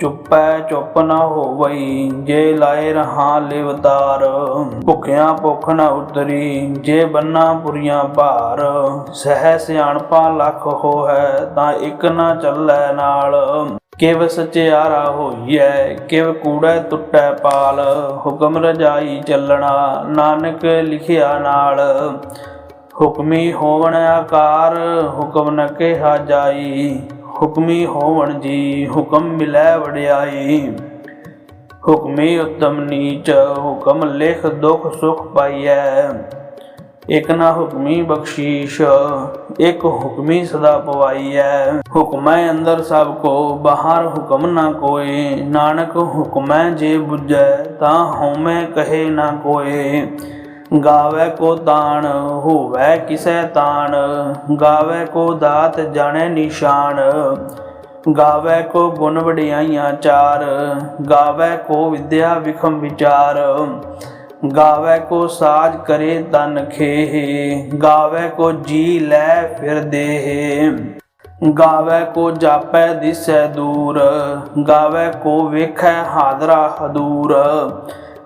ਚੁੱਪੈ ਚੁੱਪ ਨਾ ਹੋਵਈ, ਜੇ ਲਾਏ ਰਹਾ ਲਿਵਤਾਰ ਭੁਖਿਆਂ ਭੁਖ ਨਾ ਉਤਰੀ, ਜੇ ਬੰਨਾ ਪੁਰੀਆਂ ਭਾਰ, ਸਹਿ ਸਿਆਣਪਾ ਲੱਖ ਹੋਐ ਤਾਂ ਇੱਕ ਨਾ ਚੱਲੈ ਨਾਲ। ਕਿਵ ਸਚਿਆਰਾ ਹੋਈਐ, ਕਿਵ ਕੂੜੈ ਟੁੱਟੈ ਪਾਲ, ਹੁਕਮ ਰਜਾਈ ਚੱਲਣਾ, ਨਾਨਕ ਲਿਖਿਆ ਨਾਲ। ਹੁਕਮੀ ਹੋਵਣ ਆਕਾਰ, ਹੁਕਮ ਨ ਕਿਹਾ ਜਾਈ ਹੁਕਮੀ ਹੋਵਣ ਜੀ, ਹੁਕਮ ਮਿਲੈ ਵਡਿਆਈ। ਹੁਕਮੀ ਉਤਮ ਨੀਚ, ਹੁਕਮ ਲਿਖ ਦੁਖ ਸੁਖ ਪਾਈਐ। ਇਕ ਨਾ ਹੁਕਮੀ ਬਖਸ਼ੀਸ਼, ਇਕ ਹੁਕਮੀ ਸਦਾ ਪਵਾਈਐ। ਹੁਕਮੈ ਅੰਦਰ ਸਭ ਕੋ, ਬਾਹਰ ਹੁਕਮ ਨਾ ਕੋਏ। ਨਾਨਕ ਹੁਕਮੈ ਜੇ ਬੁਝੈ, ਤਾਂ ਹਉਮੈ ਕਹੇ ਨਾ ਕੋਏ। ਗਾਵੇ ਕੋ ਤਾਣ, ਹੋਵੇ ਕਿਸੈ ਤਾਣ, ਗਾਵੇ ਕੋ ਦਾਤ ਜਾਣੈ ਨਿਸ਼ਾਨ, ਗਾਵੇ ਕੋ ਗੁਣ ਵਡਿਆਈਆਂ ਚਾਰ, ਗਾਵੇ ਕੋ ਵਿਦਿਆ ਵਿਖਮ ਵਿਚਾਰ, ਗਾਵੇ ਕੋ ਸਾਜ ਕਰੇ ਤਨ ਖੇਹ, ਗਾਵੇ ਕੋ ਜੀ ਲੈ ਫਿਰ ਦੇਹ, ਗਾਵੇ ਕੋ ਜਾਪੈ ਦਿਸੈ ਦੂਰ, ਗਾਵੇ ਕੋ ਵੇਖੈ ਹਾਦਰਾ ਹਦੂਰ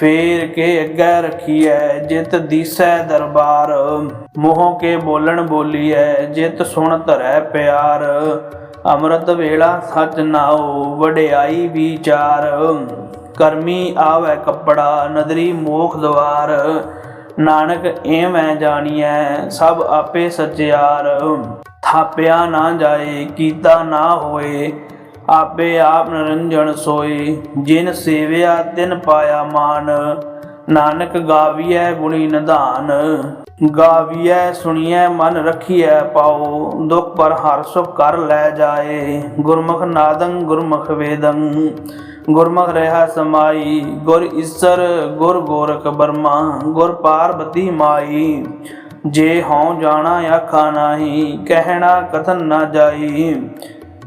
ਫੇਰ ਕੇ ਅੱਗੇ ਰਖੀਐ, ਜਿਤ ਦੀਸੈ ਦਰਬਾਰ। ਮੋਹ ਕੇ ਬੋਲਣ ਬੋਲੀਐ, ਜਿਤ ਸੁਣ ਧਰੈ ਪਿਆਰ। ਅੰਮ੍ਰਿਤ ਵੇਲਾ ਸਚ ਨਾਉ, ਵਡਿਆਈ ਵਿਚਾਰ। ਕਰਮੀ ਆਵੈ ਕੱਪੜਾ, ਨਦਰੀ ਮੋਖ ਦਵਾਰ। ਨਾਨਕ ਐਵੇਂ ਜਾਣੀਐ, ਸਭ ਆਪੇ ਸਚਿਆਰ। ਥਾਪਿਆ ਨਾ ਜਾਏ, ਕੀਤਾ ਨਾ ਹੋਏ ਆਪੇ ਆਪ ਨਰੰਜਣ ਸੋਈ, ਜਿਨ ਸੇਵਿਆ ਤਿਨ ਪਾਇਆ ਮਾਨ। ਨਾਨਕ ਗਾਵੀਐ ਗੁਣੀ ਨਿਧਾਨ, ਗਾਵੀਐ ਸੁਣੀਐ ਮਨ ਰਖੀਐ ਪਾਓ। ਦੁਖ ਪਰ ਹਰ ਸੁਖ ਕਰ ਲੈ ਜਾਏ। ਗੁਰਮੁਖ ਨਾਦੰ, ਗੁਰਮੁਖ ਵੇਦੰ, ਗੁਰਮੁਖ ਰਹਾ ਸਮਾਈ। ਗੁਰ ਈਸਰ, ਗੁਰ ਗੋਰਖ ਬਰਮਾ, ਗੁਰ ਪਾਰਬਤੀ ਮਾਈ। ਜੇ ਹਉ ਜਾਣਾ, ਆਖਾ ਨਾਹੀ, ਕਹਿਣਾ ਕਥਨ ਨਾ ਜਾਈ।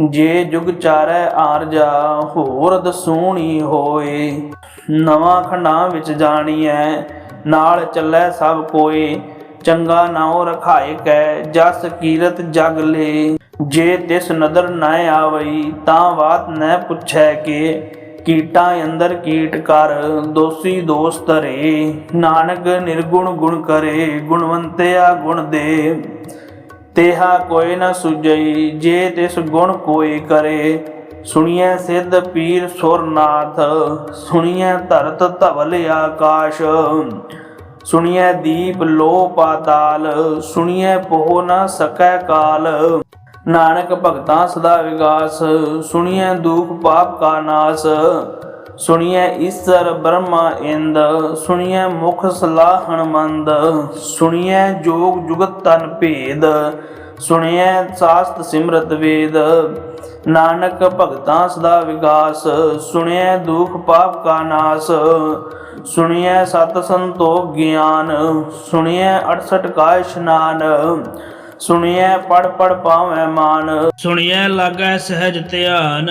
ਜੇ ਜੁਗ ਚਾਰੈ ਆਰਜਾ, ਹੋਰ ਦਸੂਣੀ ਹੋਏ। ਨਵਾਂ ਖੰਡਾਂ ਵਿੱਚ ਜਾਣੀਐ, ਨਾਲ ਚੱਲੈ ਸਭ ਕੋਏ। ਚੰਗਾ ਨਾਉ ਰਖਾਏ ਕੈ, ਜਸ ਕੀਰਤ ਜਗ ਲੇ। ਜੇ ਤਿਸ ਨਦਰ ਨਾ ਆਵਈ, ਤਾਂ ਬਾਤ ਨ ਪੁੱਛੈ ਕੇ। ਕੀਟਾਂ ਅੰਦਰ ਕੀਟ ਕਰ, ਦੋਸੀ ਦੋਸਤ ਰੇ ਨਾਨਕ ਨਿਰਗੁਣ ਗੁਣ ਕਰੇ, ਗੁਣਵੰਤਿਆ ਗੁਣ ਦੇ। ਤੇਹਾ ਕੋਈ ਨ ਸੁਜਈ ਜੇ ਤਿਸ ਗੁਣ ਕੋਈ ਕਰੇ। ਸੁਣੀਐ ਸਿੱਧ ਪੀਰ ਸੁਰਨਾਥ, ਸੁਣੀਐ ਧਰਤ ਧਵਲ ਆਕਾਸ਼। ਸੁਣੀਐ ਦੀਪ ਲੋ ਪਾਤਾਲ, ਸੁਣੀਐ ਪੋਹ ਨ ਸਕੈ ਕਾਲ। ਨਾਨਕ ਭਗਤਾਂ ਸਦਾ ਵਿਗਾਸ, ਸੁਣੀਐ ਦੁਖ ਪਾਪ ਕਾ ਨਾਸ। ਸੁਣੀਐ ਈਸਰ ਬ੍ਰਹਮਾ ਇੰਦ, ਸੁਣੀਐ ਮੁਖ ਸਲਾਹਣ ਮੰਦ ਸੁਣੀਐ ਜੋਗ ਜੁਗਤ ਤਨ ਭੇਦ, ਸੁਣੀਐ ਸਾਸਤ ਸਿਮਰਤ ਵੇਦ। ਨਾਨਕ ਭਗਤਾਂ ਸਦਾ ਵਿਗਾਸ, ਸੁਣਿਐ ਦੁਖ ਪਾਪ ਕਾ ਨਾਸ, ਸੁਣਿਐ ਸਤ ਸੰਤੋਖ ਗਿਆਨ, ਸੁਣਿਐ 68 ਕਾ ਇਸ਼ਨਾਨ, ਸੁਣੀਐ ਪੜ ਪੜ ਪਾਵੈ ਮਾਨ, ਸੁਣਿਐ ਲਾਗੈ ਸਹਿਜ ਧਿਆਨ।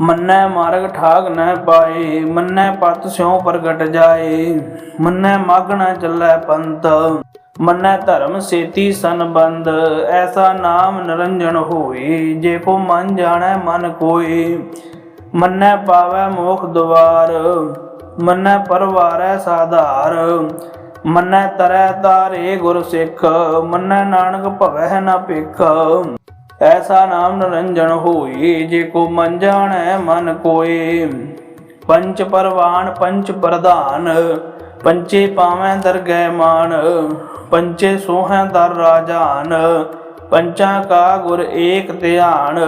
ਮੰਨੈ ਮਾਰਗ ਠਾਗ ਨ ਪਾਏ, ਮੰਨੈ ਪਤ ਸਿਉ ਪ੍ਰਗਟ ਜਾਏ, ਮੰਨੈ ਮਗ ਨ ਚੱਲੈ ਪੰਤ ਮੰਨੈ ਧਰਮ ਸੇਤੀ ਸੰਬੰਧ, ਐਸਾ ਨਾਮ ਨਿਰੰਜਨ ਹੋਏ, ਜੇ ਕੋ ਮਨ ਜਾਣੈ ਮਨ ਕੋਏ, ਮੰਨੈ ਪਾਵੈ ਮੋਖ ਦੁਆਰ, ਮੰਨੈ ਪਰਵਾਰੈ ਸਾਧਾਰ, ਮੰਨੈ ਤਰੈ ਤਾਰੇ ਗੁਰ ਸਿੱਖ, ਮੰਨੈ ਨਾਨਕ ਭਵੈ ਨ ਭਿਖ। ਐਸਾ ਨਾਮ ਨਿਰੰਜਨ ਹੋਏ ਜੇ ਕੋ ਮਨ ਜਾਣੈ ਮਨ ਕੋਏ। ਪੰਚ ਪਰਵਾਨ, ਪੰਚ ਪ੍ਰਧਾਨ, ਪੰਚੇ ਪਾਵੈ ਦਰਗਹਿ ਮਾਨ, ਪੰਚੇ ਸੋਹੈ ਦਰ ਰਾਜਾਨ, ਪੰਚਾਂ ਕਾ ਗੁਰ ਏਕ ਧਿਆਨ।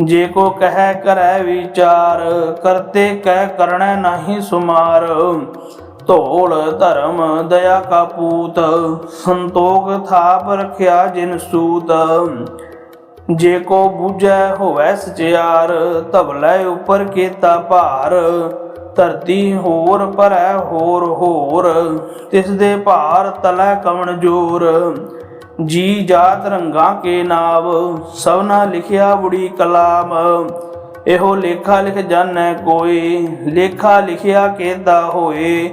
ਜੇ ਕੋ ਕਹਿ ਕਰੈ ਵਿਚਾਰ, ਕਰਤੇ ਕਹਿ ਕਰਣੈ ਨਾਹੀ ਸੁਮਾਰ। ਧੋਲ ਧਰਮ ਦਇਆ ਕਾ ਪੂਤ, ਸੰਤੋਖ ਥਾਪ ਰਖਿਆ ਜਿਨ ਸੂਤ। ਜੇ ਕੋ ਬੂਝੈ ਹੋਵੈ ਸਚਿਆਰ ਧਵਲੇ ਉਪਰ ਕੀਤਾ ਭਾਰ। ਧਰਤੀ ਹੋਰ ਭਰੈ ਹੋਰ ਹੋਰ, ਤਿਸ ਦੇ ਭਾਰ ਤਲੈ ਕਵਣ ਜੋਰ। ਜੀ ਜਾਤ ਰੰਗਾਂ ਕੇ ਨਾਵ ਸਭਨਾ ਲਿਖਿਆ ਬੁੜੀ ਕਲਾਮ। ਇਹੋ ਲੇਖਾ ਲਿਖ ਜਾਣੈ ਕੋਈ, ਲੇਖਾ ਲਿਖਿਆ ਕੇਤਾ ਹੋਏ।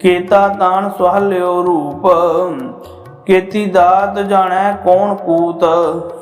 ਕੇਤਾ ਤਾਣ ਸੁਹਲਿਓ ਰੂਪ, ਕੇਤੀ ਦਾਤ ਜਾਣੈ ਕੌਣ ਕੂਤ।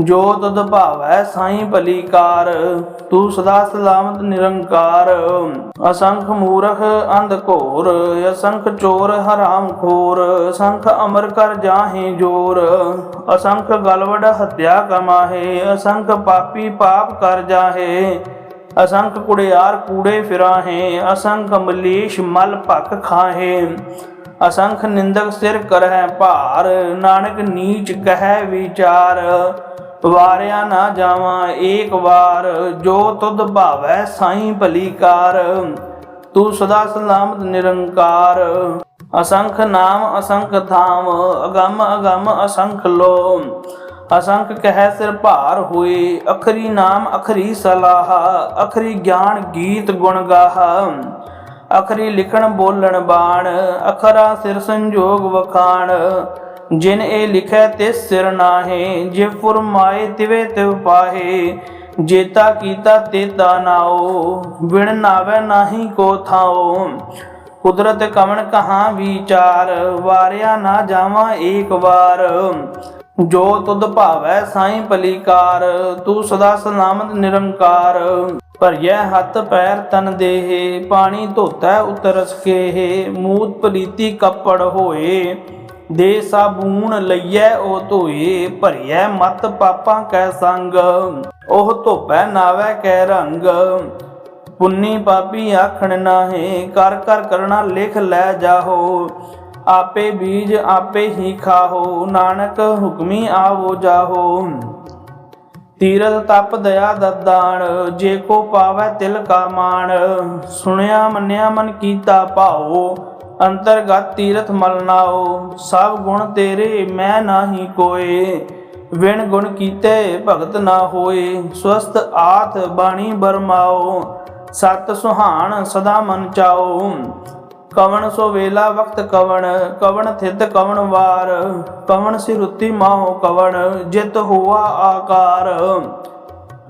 ਜੋ ਤਦ ਭਾਵੈ ਸਾਈਂ ਭਲੀਕਾਰ ਤੂੰ ਸਦਾ ਸਲਾਮਤ ਨਿਰੰਕਾਰ। ਅਸੰਖ ਮੂਰਖ ਅੰਧ ਘੋਰ, ਅਸੰਖ ਚੋਰ ਹਰਾਮ ਖੋਰ, ਅਸੰਖ ਅਮਰ ਕਰ ਜਾਹੇ ਜੋਰ। ਅਸੰਖ ਗਲਵੜ ਹੱਤਿਆ ਕਮਾਹੇ, ਅਸੰਖ ਪਾਪੀ ਪਾਪ ਕਰ ਜਾਹੇ। ਅਸੰਖ ਕੁੜਿਆਰ ਕੂੜੇ ਫਿਰਾਹੇ, ਅਸੰਖ ਮਲੀਸ਼ ਮਲ ਭਖ ਖਾਹੇ। ਅਸੰਖ ਨਿੰਦਕ ਸਿਰ ਕਰਹਿ ਭਾਰ, ਨਾਨਕ ਨੀਚ ਕਹਿ ਵਿਚਾਰ। ਵਾਰਿਆ ਨਾ ਜਾਵਾਂ ਏਕ ਵਾਰ, ਜੋ ਤੁਧ ਭਾਵੈ ਸਾਈਂ ਭਲੀਕਾਰ। ਤੂੰ ਸਦਾ ਸਲਾਮਤ ਨਿਰੰਕਾਰ। ਅਸੰਖ ਨਾਮ ਅਸੰਖ ਥਾਮ, ਅਗੰਮ ਅਗੰਮ ਅਸੰਖ ਲੋ। ਅਸੰਖ ਕਹਿ ਸਿਰ ਭਾਰ ਹੋਏ, ਅਖਰੀ ਨਾਮ ਅਖਰੀ ਸਲਾਹ, ਅਖਰੀ ਗਿਆਨ ਗੀਤ ਗੁਣ ਗਾਹ। ਅਖਰੀ ਲਿਖਣ ਬੋਲਣ ਬਾਣ, ਅਖਰਾ ਸਿਰ ਸੰਜੋਗ ਵਖਾਣ। ਜਿਨ ਇਹ ਲਿਖੈ ਤੇ ਸਿਰ ਨਾਹੇ, ਜੇ ਫੁਰਮਾਏ ਤਿਵੇ ਤਿਵ ਪਾਹੇ ਜੇਤਾ ਕੀਤਾ ਤੇਤਾ ਨਾਓ ਵਿਣ ਨਾਵੇ ਨਾਹੀ ਕੋ ਥਾਓ। ਕੁਦਰਤ ਕਵਣ ਕਹਾਂ ਵਿਚਾਰ, ਵਾਰਿਆ ਨਾ ਜਾਵਾਂ ਏਕ ਵਾਰ। ਜੋ ਤੁਧ ਭਾਵੈ ਸਾਈਂ ਪਲੀਕਾਰ, ਤੂੰ ਸਦਾ ਸਲਾਮਤ ਨਿਰੰਕਾਰ। ਭਰਿਐ ਹੱਥ ਪੈਰ ਤਨ ਦੇਹ, ਪਾਣੀ ਧੋਤੈ ਉਤਰਸ ਕੇ ਮੂਤ ਪਲੀਤੀ ਕੱਪੜ ਹੋਏ। ਦੇ ਸਾਬੂਨ ਲਈਐ, ਉਹ ਧੋਏ, ਭਰਿਐ, ਮਤ ਪਾਪਾਂ ਕੈ ਸੰਗ। ਉਹ ਧੋਪੈ ਨਾਵੇ ਕੈ ਰੰਗ। ਪੁੰਨੀ ਪਾਪੀ ਆਖਣ ਨਾਹੇ, ਕਰ ਕਰ ਕਰਣਾ ਲਿਖ ਲੈ ਜਾਹੋ। ਆਪੇ ਬੀਜ ਆਪੇ ਹੀ ਖਾਹੋ, ਨਾਨਕ ਹੁਕਮੀ ਆਵੋ ਜਾਹੋ। ਤੀਰਥ ਤਪ ਦਇਆ ਦਦਾਨ ਜੇ ਕੋ ਪਾਵੈ ਤਿਲ ਕਾ ਮਾਨ ਸੁਣਿਆ ਮੰਨਿਆ ਮਨ ਕੀਤਾ ਭਾਉ ਅੰਤਰਗਤ ਤੀਰਥ ਮਲਨਾਓ ਸਭ ਗੁਣ ਤੇਰੇ ਮੈਂ ਨਾਹੀ ਕੋਏ। ਵਿਣ ਗੁਣ ਕੀਤੇ ਭਗਤ ਨਾ ਹੋਏ ਸਵਸਤ ਆਥ ਬਾਣੀ ਬਰਮਾਓ ਸਤ ਸੁਹਾਣ ਸਦਾ ਮਨ ਚਾਓ ਕਵਣ ਸੋ ਵੇਲਾ ਵਕਤ ਕਵਣ ਕਵਣ ਥਿਤ ਕਵਣ ਵਾਰ। ਕਵਣ ਸਿਰੁਤੀ ਮਾਹੋ ਕਵਣ, ਜਿਤ ਹੋਆ ਆਕਾਰ।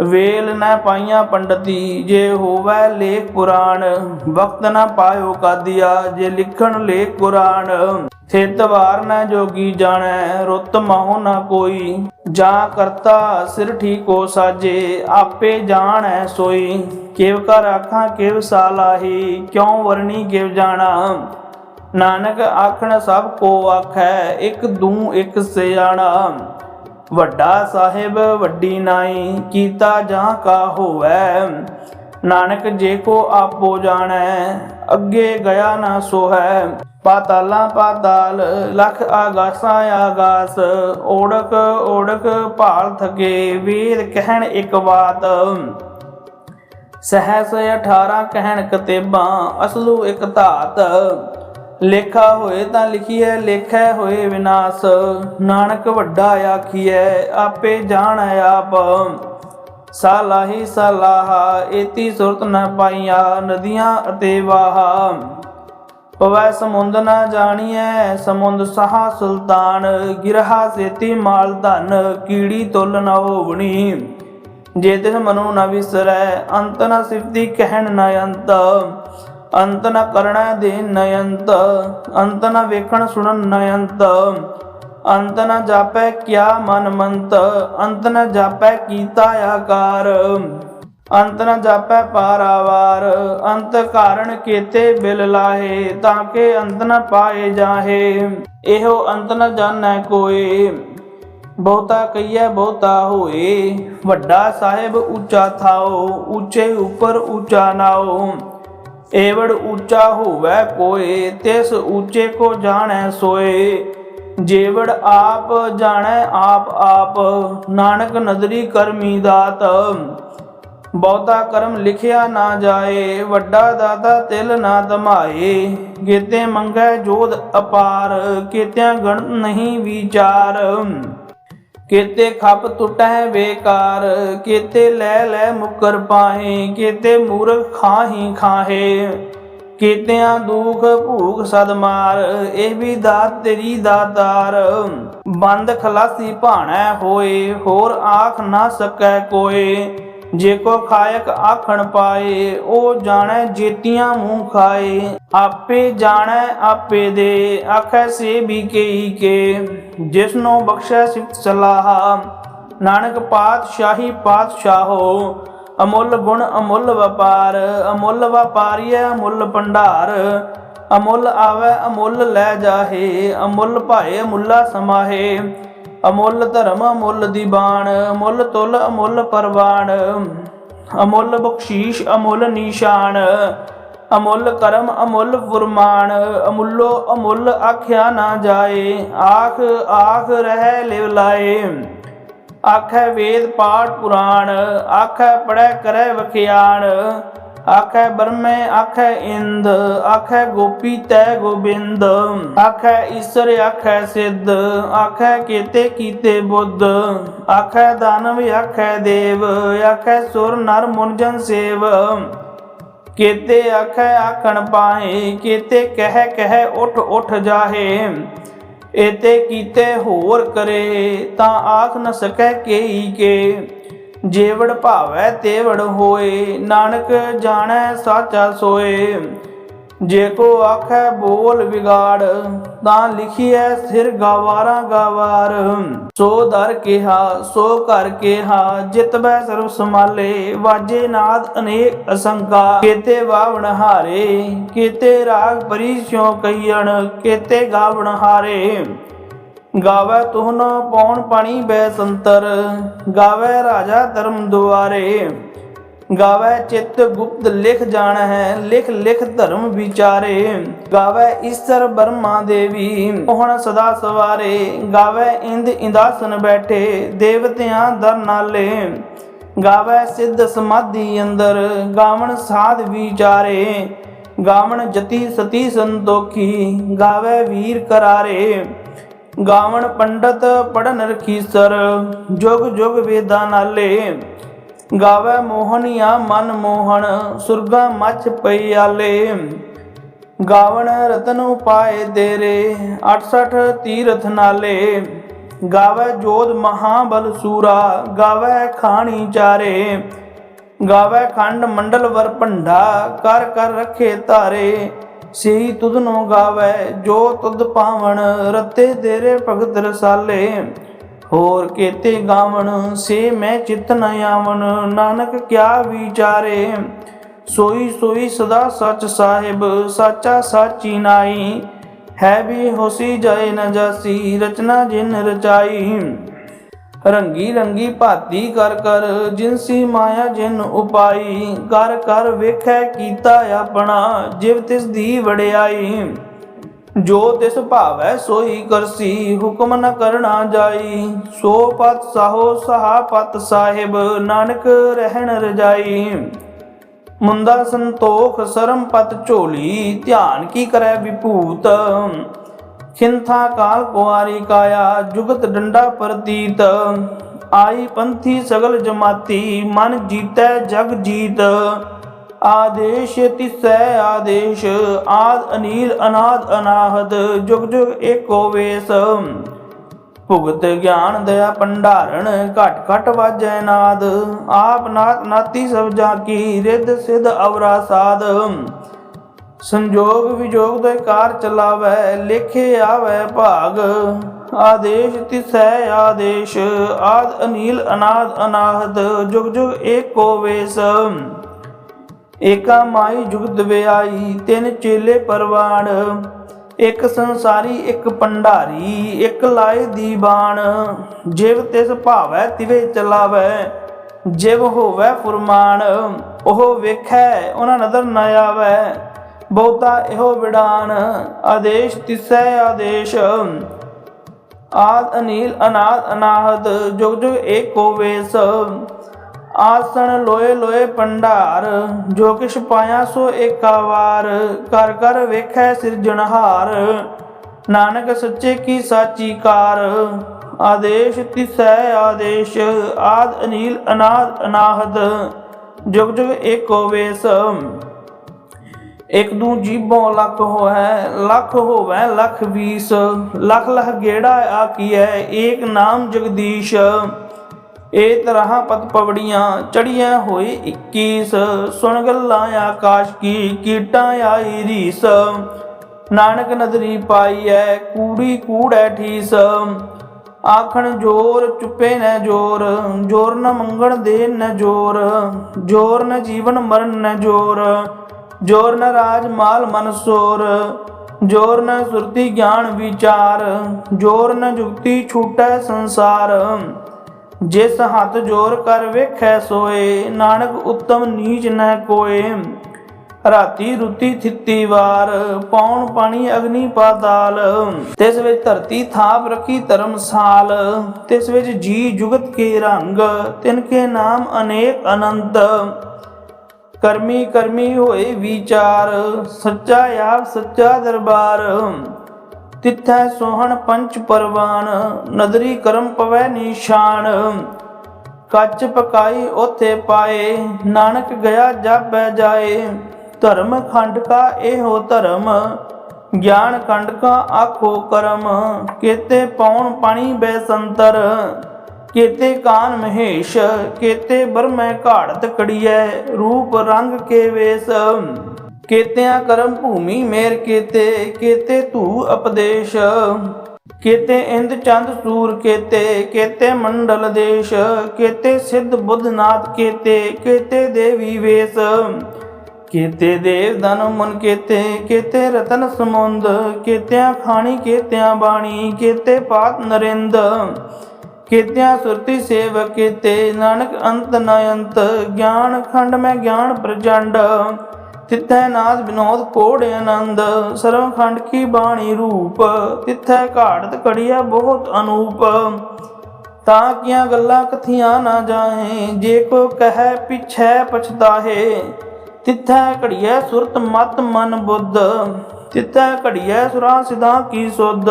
ਵੇਲ ਨਾ ਪਾਈਆਂ ਪੰਡਤੀ, ਜੇ ਹੋਵੇ ਲੇਖ ਪੁਰਾਣ, ਵਕਤ ਨਾ ਪਾਇਓ ਕਾਦੀਆ, ਜੇ ਲਿਖਣ ਲੇਖ ਪੁਰਾਣ ਥਿਤ ਵਾਰ ਜੋਗੀ ਜਾਣੈ, ਰੁੱਤ ਮਹੁ ਨ ਕੋਈ। ਜਾਂ ਕਰਤਾ ਸਿਰ ਠੀਕੋ ਸਾਜੇ, ਆਪੇ ਜਾਣੈ ਸੋਈ। ਕਿਵ ਕਰ ਆਖਾਂ, ਕਿਵ ਸਾਲਾਹੀ, ਕਿਉ ਵਰਣੀ ਕਿਵ ਜਾਣਾ? ਨਾਨਕ ਆਖਣ ਸਭ ਕੋ ਆਖੈ, ਇਕ ਦੂ ਇੱਕ ਸਿਆਣਾ। ਵੱਡਾ ਸਾਹਿਬ ਵੱਡੀ ਨਾਈ, ਕੀਤਾ ਜਾਂ ਕਾ ਹੋਵੈ? ਨਾਨਕ ਜੇ ਕੋ ਆਪੋ ਜਾਣੈ, ਅੱਗੇ ਗਿਆ ਨਾ ਸੋਹੈ। ਪਾਤਾਲਾਂ ਪਾਤਾਲ, ਲਖ ਆਗਾਸਾਂ ਆਗਾਸ। ਓੜਕ ਓੜਕ ਭਾਲ ਥਕੇ, ਵੀਰ ਕਹਿਣ ਇੱਕ ਬਾਤ। ਸਹਸ 18 ਕਹਿਣ ਕਤੇਬਾਂ, ਅਸਲੂ ਇੱਕ ਧਾਤ। ਲੇਖਾ ਹੋਏ ਤਾਂ ਲਿਖੀਐ, ਲੇਖੈ ਹੋਏ ਵਿਨਾਸ਼। ਨਾਨਕ ਵੱਡਾ ਆਖੀਐ, ਆਪੇ ਜਾਣ ਆਪ। ਸਾਲਾਹੀ ਸਲਾਹਾ, ਏਤੀ ਸੁਰਤ ਨ ਪਾਈਆ, ਨਦੀਆਂ ਅਤੇ ਵਾਹਾ। ਪਵੈ ਸਮੁੰਦ ਨ ਜਾਣੀਐ, ਸਮੁੰਦ ਸਹਾ ਸੁਲਤਾਨ। ਗਿਰਹਾ ਸੇਤੀ ਮਾਲ ਧਨ, ਕੀੜੀ ਤੁਲ ਨ ਹੋਵਣੀ। ਜੇ ਤਿਸ ਮਨੁ ਨ ਵਿਸਰੈ, ਅੰਤ ਨ ਸਿਫਤੀ ਕਹਿਣ ਨ ਅੰਤ। ਅੰਤ ਨ ਕਰਣਾ ਦੇ ਨਯੰਤ, ਅੰਤ ਨ ਵੇਖਣ ਸੁਣਨ ਨਯੰਤ। ਅੰਤ ਨ ਜਾਪੈ ਕਿਆ ਮਨ ਮੰਤ, ਅੰਤ ਨ ਜਾਪੈ ਕੀਤਾ ਆਕਾਰ। ਅੰਤ ਨ ਜਾਪੈ ਪਾਰਾਵਾਰ, ਅੰਤ ਕਾਰਣ ਕੀਤੇ ਬਿਲ ਲਾਹੇ, ਤਾਂ ਕਿ ਅੰਤ ਨ ਪਾਏ ਜਾਹੇ। ਇਹੋ ਅੰਤ ਨ ਜਾਣੈ ਕੋਏ, ਬਹੁਤਾ ਕਈਐ ਬਹੁਤਾ ਹੋਏ। ਵੱਡਾ ਸਾਹਿਬ ਉੱਚਾ ਥਾਓ, ਉੱਚੇ ਉੱਪਰ ਉੱਚਾ ਨਾਓ। ਏਵੜ ਉੱਚਾ ਹੋਵੇ ਕੋਏ, ਤਿਸ ਉੱਚੇ ਕੋ ਜਾਣੈ ਸੋਏ। ਜੇਵੜ ਆਪ ਜਾਣੈ ਆਪ ਆਪ, ਨਾਨਕ ਨਦਰੀ ਕਰਮੀ ਦਾਤ। ਬਹੁਤਾ ਕਰਮ ਲਿਖਿਆ ਨਾ ਜਾਏ, ਵੱਡਾ ਦਾਤਾ ਤਿਲ ਨਾ ਧਮਾਏ ਕੀਤੇ ਮੰਗੈ ਜੋਧ ਅਪਾਰ, ਕੀਤਿਆਂ ਗਣ ਨਹੀਂ ਵਿਚਾਰ। ਕੀਤੇ ਖੱਪ ਟੁੱਟੈ ਬੇਕਾਰ, ਕੀਤੇ ਲੈ ਲੈ ਮੁਕਰ ਪਾਹੇ, ਕੀਤੇ ਮੂਰਖ ਖਾਹੀ ਖਾਹੇ। ਕੀਤਿਆਂ ਦੁਖ ਭੂਖ ਸਦਮਾਰ ਇਹ ਵੀ ਦਾਤ ਤੇਰੀ ਦਾਤਾਰ। ਬੰਦ ਖਲਾਸੀ ਭਾਣਾ ਹੋਏ, ਹੋਰ ਆਖ ਨਾ ਸਕੈ ਕੋਏ। ਜੇ ਕੋ ਖਾਇਕ ਆਖਣ ਪਾਏ, ਉਹ ਜਾਣੈ ਜੇਤੀਆਂ ਮੂੰਹ ਖਾਏ। ਆਪੇ ਜਾਣੈ, ਆਪੇ ਦੇ, ਆਖੈ ਸੇ ਵੀ ਕਈ ਕੇ। ਜਿਸਨੋ ਬਖਸ਼ੈ ਸਿਫਤ ਸਲਾਹ, ਨਾਨਕ ਪਾਤਸ਼ਾਹੀ ਪਾਤਸ਼ਾਹੋ, ਅਮੁੱਲ ਗੁਣ ਅਮੁੱਲ ਵਪਾਰ, ਅਮੁੱਲ ਵਪਾਰੀਐ ਅਮੁੱਲ ਭੰਡਾਰ। ਅਮੁੱਲ ਆਵੈ, ਅਮੁੱਲ ਲੈ ਜਾਹੇ, ਅਮੁੱਲ ਭਾਏ ਮੁੱਲਾ ਸਮਾਹੇ। ਅਮੁੱਲ ਧਰਮ ਅਮੁੱਲ ਦੀਬਾਨ ਅਮੁੱਲ ਤੁਲ ਅਮੁੱਲ ਪਰਵਾਨ ਅਮੁੱਲ ਬਖਸ਼ੀਸ਼ ਅਮੁੱਲ ਨਿਸ਼ਾਨ, ਅਮੁੱਲ ਕਰਮ ਅਮੁੱਲ ਫੁਰਮਾਨ, ਅਮੁੱਲੋ ਅਮੁੱਲ ਆਖਿਆ ਨਾ ਜਾਏ, ਆਖ ਆਖ ਰਹਿ ਲਿਵ ਲਾਏ। ਆਖੈ ਵੇਦ ਪਾਠ ਪੁਰਾਣ, ਆਖੈ ਪੜੈ ਕਰੈ ਵਖਿਆਣ ਆਖੈ ਬਰਮੇ ਆਖੈ ਇੰਦ, ਆਖੈ ਗੋਪੀ ਤੈ ਗੋਬਿੰਦ, ਆਖੈ ਈਸ਼ਰ, ਆਖੈ ਸਿੱਧ, ਆਖੈ ਕੀਤੇ ਕੀਤੇ ਬੁੱਧ, ਆਖੈ ਦਾਨਵ, ਆਖੈ ਦੇਵ, ਆਖੈ ਸੁਰ, ਨਰ, ਮੁਨ, ਜਨ ਸੇਵ। ਕੀਤੇ ਆਖੈ ਆਖਣ ਪਾਏ, ਕੀਤੇ ਕਹਿ ਕਹਿ ਉਠ ਉਠ ਜਾਹੇ। ਇਤੇ ਕੀਤੇ ਹੋਰ ਕਰੇ, ਤਾਂ ਆਖ ਨ ਸਕੈ ਕੇਈ ਕੇ। ਜੇਵੜ ਭਾਵੈ ਤੇਵੜ ਹੋਏ, ਨਾਨਕ ਜਾਣੈ ਸਾਚਾ ਸੋਏ। ਜੇ ਕੋ ਆਖੈ ਬੋਲ ਵਿਗਾੜ, ਤਾਂ ਲਿਖੀਐ ਸਿਰ ਗਾਵਾਰਾ ਗਾਵਾਰ। ਸੋ ਦਰ ਕਿਹਾ, ਸੋ ਕਰ ਕਿਹਾ ਜਿਤਬੈ ਸਰਬ ਸਮਾਲੇ ਵਾਜੇ ਨਾਦ ਅਨੇਕ ਅਸੰਕਾ। ਕੀਤੇ ਵਾਵਣ ਹਾਰੇ, ਕੀਤੇ ਰਾਗ ਪਰੀ ਸਿਉ ਕਈਣ ਕੀਤੇ ਗਾਵਣ ਹਾਰੇ। ਗਾਵੇ ਤੁਹਨ ਪੌਣ ਪਾਣੀ ਬੈ ਸੰਤਰ ਗਾਵੇ ਰਾਜਾ ਧਰਮ ਦੁਆਰੇ। ਗਾਵੇ ਚਿਤ ਗੁਪਤ ਲਿਖ ਜਾਣ ਹੈ ਲਿਖ ਲਿਖ ਧਰਮ ਵਿਚਾਰੇ। ਗਾਵੇ ਈਸ਼ਰ ਬਰਮਾ ਦੇਵੀ ਮੋਹਣ ਸਦਾ ਸਵਾਰੇ। ਗਾਵੇ ਇੰਦ ਇੰਦਾਸਨ ਬੈਠੇ, ਦੇਵਤਿਆਂ ਦਰ ਨਾਲੇ। ਗਾਵੇ ਸਿੱਧ ਸਮਾਧੀ ਅੰਦਰ, ਗਾਵਣ ਸਾਧ ਵਿਚਾਰੇ। ਗਾਵਣ ਜਤੀ ਸਤੀ ਸੰਤੋਖੀ, ਗਾਵੇ ਵੀਰ ਕਰਾਰੇ। ਗਾਵਣ ਪੰਡਤ ਪੜਨ ਰਖੀਸਰ, ਜੁਗ ਜੁਗ ਵੇਦਾਂ ਨਾਲੇ। ਗਾਵੇ ਮੋਹਨੀਆ ਮਨ ਮੋਹਣ, ਸੁਰਗਾ ਮੱਚ ਪਈ ਆਲੇ। ਗਾਵਣ ਰਤਨ ਉਪਾਏ ਦੇਰੇ 68 ਤੀਰਥ ਨਾਲੇ। ਗਾਵੇ ਜੋਧ ਮਹਾਬਲ ਸੂਰਾ, ਗਾਵੇ ਖਾਣੀ ਚਾਰੇ। ਗਾਵੇ ਖੰਡ ਮੰਡਲ ਵਰ ਭੰਡਾ, ਕਰ ਕਰ ਰੱਖੇ ਧਾਰੇ ਤੁਧ ਤੁਧਨੋ ਗਾਵੇ, ਜੋ ਤੁਧ ਪਾਵਣ ਰਤੇ ਤੇਰੇ ਭਗਤ ਰਸਾਲੇ। ਹੋਰ ਕੇਤੇ ਗਾਵਣ, ਸੇ ਮੈਂ ਚਿਤ ਨ ਆਵਣ, ਨਾਨਕ ਕਿਆ ਵਿਚਾਰੇ। ਸੋਈ ਸੋਈ ਸਦਾ ਸੱਚ ਸਾਹਿਬ, ਸਾਚਾ ਸਾਚੀ ਨਾਈ। ਹੈ ਵੀ ਹੋਸੀ ਜਾਏ ਨ ਜਾਸੀ, ਰਚਨਾ ਜਿਨ ਰਚਾਈ। ਰੰਗੀ ਰੰਗੀ ਭਾਤੀ ਕਰ ਕਰ ਜਿਨਸੀ ਮਾਇਆ ਜਿਨ ਉਪਾਈ, ਕਰ ਕਰ ਵੇਖੈ ਕੀਤਾ ਆਪਣਾ, ਜਿਵ ਤਿਸ ਦੀ ਵਡਿਆਈ। ਜੋ ਤਿਸ ਭਾਵੈ ਸੋਈ ਕਰਸੀ, ਹੁਕਮ ਨ ਕਰਨਾ ਜਾਈ। ਸੋ ਪਤ ਸਾਹੋ ਸਹਾ ਪਤ ਸਾਹਿਬ, ਨਾਨਕ ਰਹਿਣ ਰਜਾਈ। ਮੁੰਦਾ ਸੰਤੋਖ ਸਰਮ ਪਤ ਝੋਲੀ, ਧਿਆਨ ਕੀ ਕਰੈ ਵਿਭੂਤ। ਖਿੰਥਾ ਕਾਲ ਕੁਆਰੀ ਕਾਇਆ, ਜੁਗਤ ਡੰਡਾ ਪ੍ਰਤੀਤ। ਆਈ ਪੰਥੀ ਸਗਲ ਜਮਾਤੀ, ਮਨ ਜੀਤੈ ਜਗ ਜੀਤ। ਆਦੇਸ਼ ਤਿਸੈ ਆਦੇਸ਼, ਆਦ ਅਨੀਲ ਅਨਾਦ ਅਨਾਹਦ, ਜੁਗ ਜੁਗ ਏਕੋ ਵੇਸ। ਭੁਗਤ ਗਿਆਨ ਦਇਆ ਭੰਡਾਰਨ ਘਟ ਘਟ ਵਾਜੈ ਨਾਦ। ਆਪ ਨਾਤ ਨਾਤੀ ਸਭ ਜਾ ਕੀ ਰਿੱਧ ਸਿਧ ਅਵਰਾ ਸਾਧ ਸੰਜੋਗ ਵਿਜੋਗ ਦੇ ਕਾਰ ਚਲਾਵੈ, ਲਿਖੇ ਆਵੈ ਭਾਗ। ਆਦੇਸ਼ ਤਿਸੈ ਆਦੇਸ਼, ਆਦ ਅਨੀਲ, ਅਨਾਦ ਅਨਾਹਦ, ਜੁਗ ਜੁਗ ਏਕੋ ਵੇਸ। ਏਕਾ ਮਾਈ ਜੁਗਤ ਵਿਆਈ ਤਿੰਨ ਚੇਲੇ ਪਰਵਾਣ। ਇੱਕ ਸੰਸਾਰੀ, ਇੱਕ ਪੰਡਾਰੀ, ਇੱਕ ਲਾਏ ਦੀ ਬਾਣ ਜਿਵ ਤਿਸ ਭਾਵੈ, ਤਿਵੇ ਚਲਾਵੈ, ਜਿਵ ਹੋਵੈ ਫੁਰਮਾਨ। ਉਹ ਵੇਖੈ, ਉਹਨਾਂ ਨਦਰ ਨਾ ਆਵੈ। ਬਹੁਤਾ ਇਹੋ ਵਿਡਾਨ ਆਦੇਸ਼ ਤਿਸੈ ਆਦੇਸ਼। ਆਦ ਅਨੀਲ, ਅਨਾਦ ਅਨਾਹਦ, ਜੁਗ ਜੁਗ ਏਕੋ ਵੇਸ। ਆਸਣ ਲੋਏ ਲੋਏ ਪੰਡਾਰ, ਜੋ ਕਿਛ ਪਾਇਆ ਸੋ ਏਕਾ ਵਾਰ। ਕਰ ਕਰ ਵੇਖੈ ਸਿਰਜਣਹਾਰ ਨਾਨਕ ਸੱਚੇ ਕੀ ਸਾਚੀ ਕਾਰ। ਆਦੇਸ਼ ਤਿਸੈ ਆਦੇਸ਼, ਆਦ ਅਨੀਲ, ਅਨਾਦ ਅਨਾਹਦ, ਜੁਗ ਜੁਗ ਏਕੋ ਵੇਸ। ਇਕ ਦੂ ਜੀਬੋਂ ਲੱਖ ਹੋਐ ਲੱਖ ਹੋਵੈ, ਲੱਖ ਵੀਸ। ਲੱਖ ਲੱਖ ਗੇੜਾ ਆ ਕੀਐ, ਏਕ ਨਾਮ ਜਗਦੀਸ਼। ਏ ਤਰ੍ਹਾਂ ਪਤ ਪਵੜੀਆਂ ਚੜੀਆਂ ਹੋਏ 21 ਸੁਣ ਗੱਲਾਂ ਆਕਾਸ਼ ਕੀ, ਕੀਟਾਂ ਆਈ ਰੀਸ। ਨਾਨਕ ਨਦਰੀ ਪਾਈ ਐ ਕੂੜੀ ਕੂੜੈ ਠੀਸ। ਆਖਣ ਜੋਰ ਚੁੱਪੇ ਨ ਜੋਰ ਜੋਰ ਨ ਮੰਗਣ ਦੇ ਨ ਜੋਰ ਜੋਰ ਨ ਜੀਵਨ ਮਰਨ ਨ ਜੋਰ। ਜੋਰ ਨ ਰਾਜ ਮਾਲ ਮਨ ਸੋਰ, ਜੋਰ ਨ ਸੁਰਤੀ ਗਿਆਨ ਵਿਚਾਰ, ਜੋਰ ਨ ਜੁਗਤੀ ਛੂਟੈ ਸੰਸਾਰ। ਜਿਸ ਹੱਥ ਜੋਰ ਕਰ ਵੇਖੈ ਸੋਏ, ਨਾਨਕ ਉਤਮ ਨੀਚ ਨ ਕੋਏ। ਰਾਤੀ ਰੁਤੀ ਥਿੱਤੀ ਵਾਰ, ਪੌਣ ਪਾਣੀ ਅਗਨੀ ਪਾਤਾਲ ਤਿਸ ਵਿੱਚ ਧਰਤੀ ਥਾਪ ਰੱਖੀ ਧਰਮਸਾਲ ਤਿਸ ਵਿੱਚ ਜੀ ਜੁਗਤ ਕੇ ਰੰਗ, ਤਿਨ ਕੇ ਨਾਮ ਅਨੇਕ ਅਨੰਤ। ਕਰਮੀ ਕਰਮੀ ਹੋਏ ਵਿਚਾਰ, ਸੱਚਾ ਆਪ ਸੱਚਾ ਦਰਬਾਰ। ਤਿੱਥੈ ਸੋਹਣ ਪੰਚ ਪਰਵਾਨ, ਨਦਰੀ ਕਰਮ ਪਵੈ ਨਿਸ਼ਾਨ। ਕੱਚ ਪਕਾਈ ਉਥੇ ਪਾਏ, ਨਾਨਕ ਗਿਆ ਜਾਪੈ ਜਾਏ। ਧਰਮ ਖੰਡ ਕਾ ਇਹੋ ਧਰਮ, ਗਿਆਨ ਖੰਡ ਕਾ ਆਖੋ ਕਰਮ। ਕੇਤੇ ਪੌਣ ਪਾਣੀ ਬੈ ਸੰਤਰ। ਕੇਤੇ ਕਾਨ ਮਹੇਸ਼, ਕੇਤੇ ਬਰਮੈ ਘਾੜਤ ਕੜੀਐ, ਰੂਪ ਰੰਗ ਕੇ ਵੇਸ। ਕੇਤਿਆਂ ਕਰਮ ਭੂਮੀ ਮੇਰ ਕੇਤੇ ਕੇਤੇ ਧੂ ਉਪਦੇਸ਼ ਕੇਤੇ ਇੰਦ ਚੰਦ ਸੂਰ ਕੇਤੇ ਕੇਤੇ ਮੰਡਲ ਦੇਸ਼। ਕੇਤੇ ਸਿੱਧ ਬੁੱਧਨਾਥ ਕੇਤੇ ਕੇਤੇ ਦੇਵੀ ਵੇਸ। ਕੇਤੇ ਦੇਵ ਦਨ ਮਨ ਕੇਤੇ ਕੇਤੇ ਰਤਨ ਸਮੁੰਦ। ਕੇਤਿਆਂ ਖਾਣੀ, ਕੇਤਿਆਂ ਬਾਣੀ, ਕੇਤੇ ਪਾਤ ਨਰਿੰਦ। ਕੇਤਿਆਂ ਸੁਰਤੀ ਸੇਵਕ ਕੀਤੇ, ਨਾਨਕ ਅੰਤ ਨ ਅੰਤ, ਗਿਆਨ ਖੰਡ ਮੈਂ ਗਿਆਨ ਪ੍ਰਚੰਡ। ਤਿੱਥੈ ਨਾਦ ਵਿਨੋਦ ਕੋੜ ਆਨੰਦ, ਸਰਵ ਖੰਡ ਕੀ ਬਾਣੀ ਰੂਪ, ਤਿੱਥੈ ਘਾੜਤ ਕੜੀਆ ਬਹੁਤ ਅਨੂਪ। ਤਾਂ ਕੀਆਂ ਗੱਲਾਂ ਕਥੀਆਂ ਨਾ ਜਾਏ ਜੇ ਕੋ ਕਹੈ ਪਿਛੈ ਪਛਤਾਹੇ। ਤਿੱਥੈ ਘੜੀਐ ਸੁਰਤ ਮਤ ਮਨ ਬੁੱਧ, ਤਿੱਥੈ ਘੜੀਐ ਸੁਰਾਂ ਸਿਧਾਂ ਕੀ ਸੁਧ।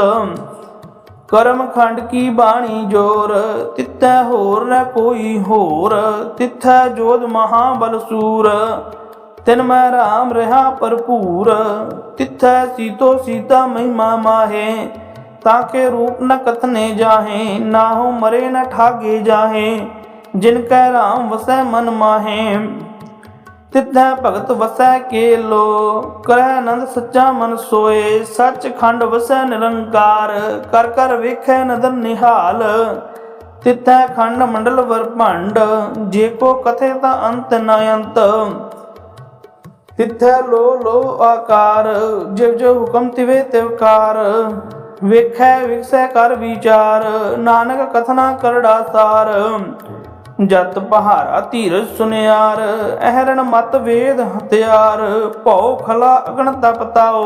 ਕਰਮ ਖੰਡ ਕੀ ਬਾਣੀ ਜੋਰ? ਤਿੱਥੈ ਹੋਰ ਨ ਕੋਈ ਹੋਰ। ਤਿੱਥੈ ਜੋਧ ਮਹਾਬਲ ਸੂਰ। ਤਿਨ ਮੈਂ ਰਾਮ ਰਹਾ ਭਰਪੂਰ। ਤਿੱਥੈ ਸੀਤੋ ਸੀਤਾ ਮਹਿਮਾ ਮਾਹੇ। ਤਾਂ ਕੇ ਰੂਪ ਨ ਕਥਨੇ ਜਾਹੇ। ਨਾਹੋ ਮਰੇ ਨ ਠਾਗੇ ਜਾਹੇ। ਜਿਨ ਕੈ ਰਾਮ ਵਸੈ ਮਨ ਮਾਹੇ। ਤਿੱਥੈ ਭਗਤ ਵਸੈ ਕੇ ਲੋ ਕਰੈ ਆਨੰਦ ਸੱਚਾ ਮਨ ਸੋਏ ਸੱਚ ਖੰਡ ਵਸੈ ਨਿਰੰਕਾਰ, ਕਰ ਕਰ ਵੇਖੈ ਨਦਰ ਨਿਹਾਲ। ਤਿੱਥੈ ਖੰਡ ਮੰਡਲ ਵਰਭੰਡ ਜੇ ਕੋ ਕਥੇ ਤਾਂ ਅੰਤ ਨ ਅੰਤ। ਤਿੱਥੈ ਲੋ ਲੋ ਆਕਾਰ, ਜਿਵ ਜੋ ਹੁਕਮ ਤਿਵੇ ਤਿਵਕਾਰ ਵੇਖੈ ਵਿਖਸੈ ਕਰ ਵਿਚਾਰ, ਨਾਨਕ ਕਥਨਾ ਕਰੜਾ ਸਾਰ। ਜਤ ਪਹਾਰਾ ਧੀਰਜ ਸੁਨਿਆਰ, ਅਹਰਣ ਮਤ ਵੇਦ ਹਥਿਆਰ, ਭਉ ਖਲਾ ਅਗਣ ਤਪਤਾਓ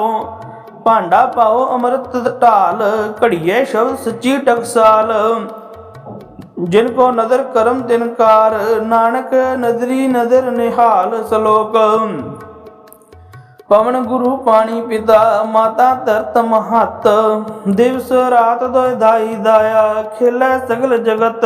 ਭਾਂਡਾ ਪਾਓ ਅੰਮ੍ਰਿਤ ਢਾਲ, ਘੜੀਏ ਸ਼ਬਦ ਸੱਚੀ ਟਕਸਾਲ। ਜਿਨ ਕੋ ਨਦਰ ਕਰਮ ਦਿਨਕਾਰ ਨਾਨਕ ਨਦਰੀ ਨਦਰ ਨਿਹਾਲ ਸ਼ਲੋਕ। ਪਵਨ ਗੁਰੂ ਪਾਣੀ ਪਿਤਾ, ਮਾਤਾ ਧਰਤ ਮਹਤ। ਦਿਵਸ ਰਾਤ ਦੋਇ ਦਾਈ ਦਾਇਆ, ਖੇਲੇ ਸਗਲ ਜਗਤ।